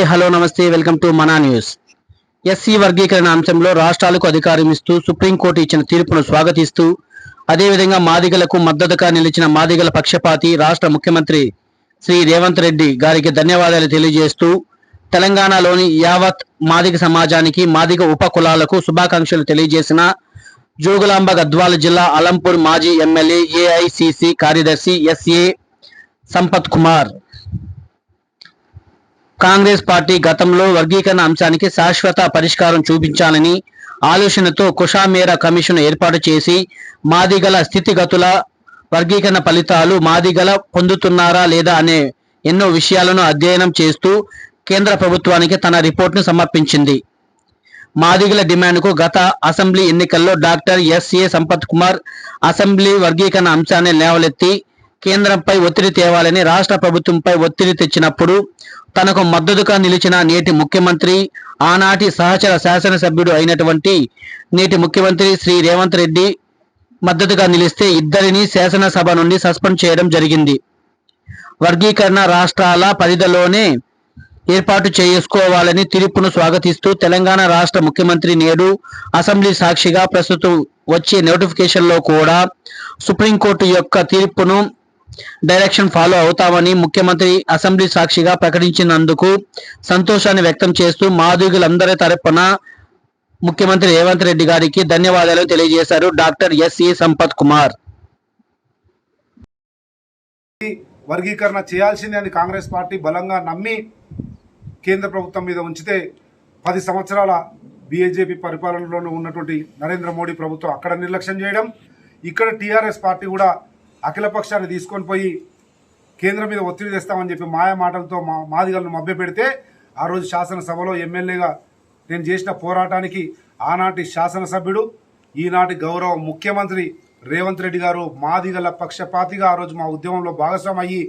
Hi hello నమస్తే welcome to Mana news. SC వర్గీకరణ అంశంలో రాష్ట్రాలకు అధికారం ఇస్తూ సుప్రీంకోర్టు ఇచ్చిన తీర్పును స్వాగతిస్తూ అదేవిధంగా మాదిగలకు మద్దతుగా నిలిచిన మాదిగల పక్షపాతి రాష్ట్ర ముఖ్యమంత్రి శ్రీ రేవంత్ రెడ్డి గారికి ధన్యవాదాలు తెలియజేస్తూ తెలంగాణలోని యావత్ మాదిగ సమాజానికి మాదిగ ఉప కులాలకు శుభాకాంక్షలు తెలియజేసిన జోగులాంబ గద్వాల జిల్లా అలంపూర్ మాజీ ఎమ్మెల్యే ఏఐసిసి కార్యదర్శి S A Sampath Kumar. Congress party గతంలో వర్గీకరణ అంశానికి శాశ్వత పరిష్కారం చూపించాలని ఆలోచనతో కుషామేర కమిషన్ ఏర్పాటు చేసి మాదిగల స్థితిగతుల వర్గీకరణ ఫలితాలు మాదిగల పొందుతున్నారా లేదా అనే ఎన్నో విషయాలను అధ్యయనం చేస్తూ కేంద్ర ప్రభుత్వానికి తన రిపోర్ట్ను సమర్పించింది. మాదిగల డిమాండ్కు గత అసెంబ్లీ ఎన్నికల్లో doctor S A Sampath Kumar assembly వర్గీకరణ అంశాన్ని లేవలెత్తి కేంద్రంపై ఒత్తిడి తేవాలని రాష్ట్ర ప్రభుత్వంపై ఒత్తిడి తెచ్చినప్పుడు తనకు మద్దతుగా నిలిచిన నేటి ముఖ్యమంత్రి ఆనాటి సహచర శాసనసభ్యుడు అయినటువంటి నేటి ముఖ్యమంత్రి శ్రీ రేవంత్ రెడ్డి మద్దతుగా నిలిస్తే ఇద్దరిని శాసనసభ నుండి సస్పెండ్ చేయడం జరిగింది. వర్గీకరణ రాష్ట్రాల పరిధిలోనే ఏర్పాటు చేసుకోవాలని తీర్పును స్వాగతిస్తూ తెలంగాణ రాష్ట్ర ముఖ్యమంత్రి నేడు అసెంబ్లీ సాక్షిగా ప్రస్తుతం వచ్చే నోటిఫికేషన్లో కూడా సుప్రీంకోర్టు యొక్క తీర్పును డైరెక్షన్ ఫాలో అవుతామని ముఖ్యమంత్రి అసెంబ్లీ సాక్షిగా ప్రకటించినందుకు సంతోషాన్ని వ్యక్తం చేస్తూ మాదిగులందరి తరపున ముఖ్యమంత్రి రేవంత్ రెడ్డి గారికి ధన్యవాదాలు తెలియజేశారు డాక్టర్ ఎస్ఈ సంపత్ కుమార్. వర్గీకరణ చేయాల్సిందే అని కాంగ్రెస్ పార్టీ బలంగా నమ్మి కేంద్ర ప్రభుత్వం మీద ఉంచితే పది సంవత్సరాల బీజేపీ పరిపాలనలో ఉన్నటువంటి నరేంద్ర మోడీ ప్రభుత్వం అక్కడ నిర్లక్ష్యం చేయడం ఇక్కడ టీఆర్ఎస్ పార్టీ కూడా అఖిలపక్షాన్ని తీసుకొని పోయి కేంద్రం మీద ఒత్తిడి తెస్తామని చెప్పి మాయ మాటలతో మా మాదిగలను మభ్యపెడితే ఆ రోజు శాసనసభలో ఎమ్మెల్యేగా నేను చేసిన పోరాటానికి ఆనాటి శాసనసభ్యుడు ఈనాటి గౌరవ ముఖ్యమంత్రి రేవంత్ రెడ్డి గారు మాదిగల పక్షపాతిగా ఆ రోజు మా ఉద్యమంలో భాగస్వామి అయ్యి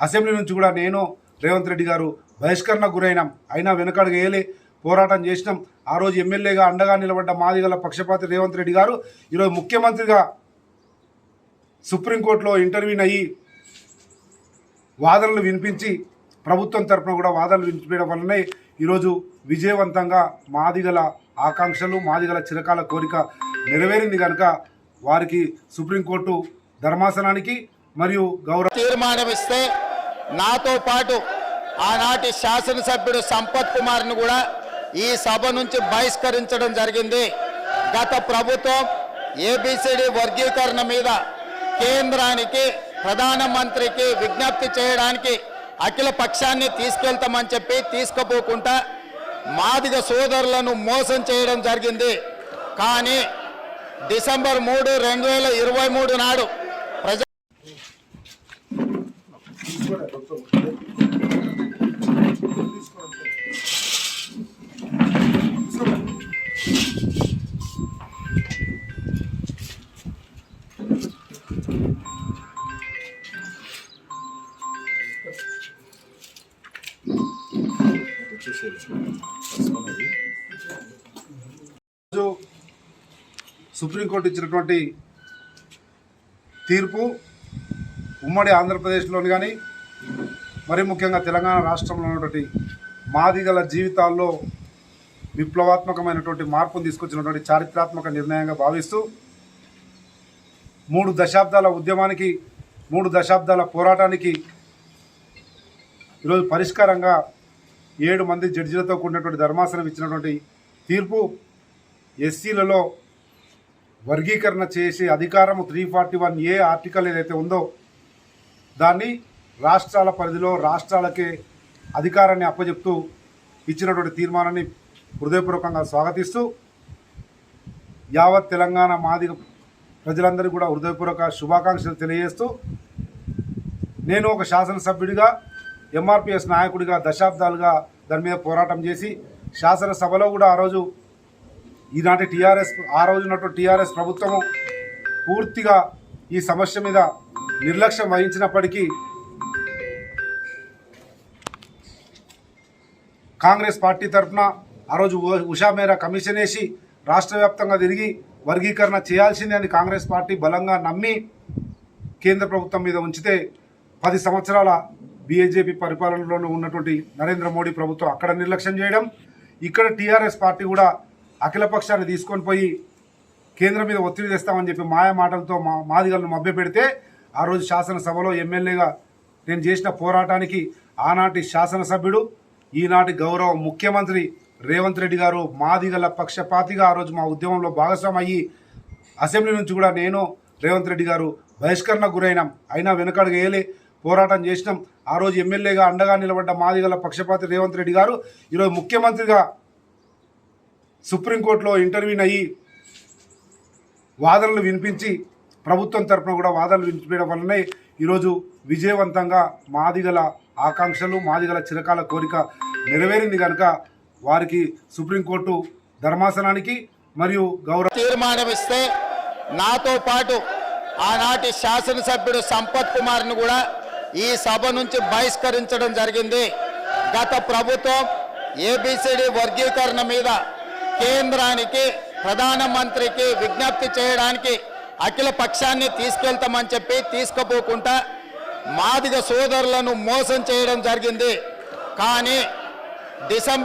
అసెంబ్లీ నుంచి కూడా నేను రేవంత్ రెడ్డి గారు బహిష్కరణ గురైనాం. అయినా వెనకడుగు వేయలే. పోరాటం చేసినాం. ఆ రోజు ఎమ్మెల్యేగా అండగా నిలబడ్డ మాదిగల పక్షపాతి రేవంత్ రెడ్డి గారు ఈరోజు ముఖ్యమంత్రిగా సుప్రీంకోర్టులో ఇంటర్వ్యూన్ అయ్యి వాదనలు వినిపించి ప్రభుత్వం తరపున కూడా వాదనలు వినిపించడం వల్లనే ఈరోజు విజయవంతంగా మాదిగల ఆకాంక్షలు మాదిగల చిరకాల కోరిక నెరవేరింది కనుక వారికి సుప్రీంకోర్టు ధర్మాసనానికి మరియు గౌరవ తీర్మానం ఇస్తే నాతో పాటు ఆనాటి శాసనసభ్యుడు సంపత్ కుమార్ను కూడా ఈ సభ నుంచి బహిష్కరించడం జరిగింది. గత ప్రభుత్వం ఏబిసిడి వర్గీకరణ మీద కేంద్రానికి ప్రధానమంత్రికి విజ్ఞప్తి చేయడానికి అఖిల పక్షాన్ని తీసుకెళ్తామని చెప్పి తీసుకుపోకుండా మాదిగ సోదరులను మోసం చేయడం జరిగింది. కానీ డిసెంబర్ మూడు రెండు వేల ఇరవై మూడు నాడు ప్రజా రోజు సుప్రీంకోర్టు ఇచ్చినటువంటి తీర్పు ఉమ్మడి ఆంధ్రప్రదేశ్లోని కానీ మరి ముఖ్యంగా తెలంగాణ రాష్ట్రంలో ఉన్నటువంటి మాదిగల జీవితాల్లో విప్లవాత్మకమైనటువంటి మార్పును తీసుకొచ్చినటువంటి చారిత్రాత్మక నిర్ణయంగా భావిస్తూ మూడు దశాబ్దాల ఉద్యమానికి మూడు దశాబ్దాల పోరాటానికి ఈరోజు పరిష్కారంగా ఏడు మంది జడ్జిలతో కూడినటువంటి ధర్మాసనం ఇచ్చినటువంటి తీర్పు ఎస్సీలలో వర్గీకరణ చేసి అధికారము three forty one A article ఏదైతే ఉందో దాన్ని రాష్ట్రాల పరిధిలో రాష్ట్రాలకే అధికారాన్ని అప్పచెప్తూ ఇచ్చినటువంటి తీర్మానాన్ని హృదయపూర్వకంగా స్వాగతిస్తూ యావత్ తెలంగాణ మాదిగ ప్రజలందరికీ కూడా హృదయపూర్వక శుభాకాంక్షలు తెలియజేస్తూ నేను ఒక శాసనసభ్యుడిగా ఎంఆర్పిఎస్ నాయకుడిగా దశాబ్దాలుగా దాని మీద పోరాటం చేసి శాసనసభలో కూడా ఆ రోజు ఈనాటి టీఆర్ఎస్ ఆ రోజు ఉన్నటువంటి టీఆర్ఎస్ ప్రభుత్వము పూర్తిగా ఈ సమస్య మీద నిర్లక్ష్యం వహించినప్పటికీ కాంగ్రెస్ పార్టీ తరఫున ఆ రోజు ఉషా మేరా కమిషన్ వేసి రాష్ట్ర వ్యాప్తంగా తిరిగి వర్గీకరణ చేయాల్సిందే అని కాంగ్రెస్ పార్టీ బలంగా నమ్మి కేంద్ర ప్రభుత్వం మీద ఉంచితే పది సంవత్సరాల బీజేపీ పరిపాలనలోనూ ఉన్నటువంటి నరేంద్ర మోడీ ప్రభుత్వం అక్కడ నిర్లక్ష్యం చేయడం ఇక్కడ టీఆర్ఎస్ పార్టీ కూడా అఖిలపక్షాన్ని తీసుకొని పోయి కేంద్రం మీద ఒత్తిడి తెస్తామని చెప్పి మాయ మాటలతో మా మాదిగలను మభ్యపెడితే ఆ రోజు శాసనసభలో ఎమ్మెల్యేగా నేను చేసిన పోరాటానికి ఆనాటి శాసనసభ్యుడు ఈనాటి గౌరవ ముఖ్యమంత్రి రేవంత్ రెడ్డి గారు మాదిగల పక్షపాతిగా ఆ రోజు మా ఉద్యమంలో భాగస్వామి అయ్యి అసెంబ్లీ నుంచి కూడా నేను రేవంత్ రెడ్డి గారు బహిష్కరణకు గురైనాం. అయినా వెనుకడుగు వేయలే. పోరాటం చేసినాం. ఆ రోజు ఎమ్మెల్యేగా అండగా నిలబడ్డ మాదిగల పక్షపాతి రేవంత్ రెడ్డి గారు ఈరోజు ముఖ్యమంత్రిగా సుప్రీంకోర్టులో ఇంటర్వ్యూన్ అయ్యి వాదనలు వినిపించి ప్రభుత్వం తరపున కూడా వాదనలు వినిపించడం వల్లనే ఈరోజు విజయవంతంగా మాదిగల ఆకాంక్షలు మాదిగల చిరకాల కోరిక నెరవేరింది కనుక వారికి సుప్రీంకోర్టు ధర్మాసనానికి మరియు గౌరవ తీర్మానం ఇస్తే నాతో పాటు ఆనాటి శాసనసభ్యుడు సంపత్ కుమార్ను కూడా ఈ సభ నుంచి బహిష్కరించడం జరిగింది. గత ప్రభుత్వం ఏబిసిడి వర్గీకరణ మీద కేంద్రానికి ప్రధానమంత్రికి విజ్ఞప్తి చేయడానికి అఖిల పక్షాన్ని తీసుకెళ్తామని చెప్పి తీసుకుపోకుండా మాదిగ సోదరులను మోసం చేయడం జరిగింది. కానీ డిసెంబర్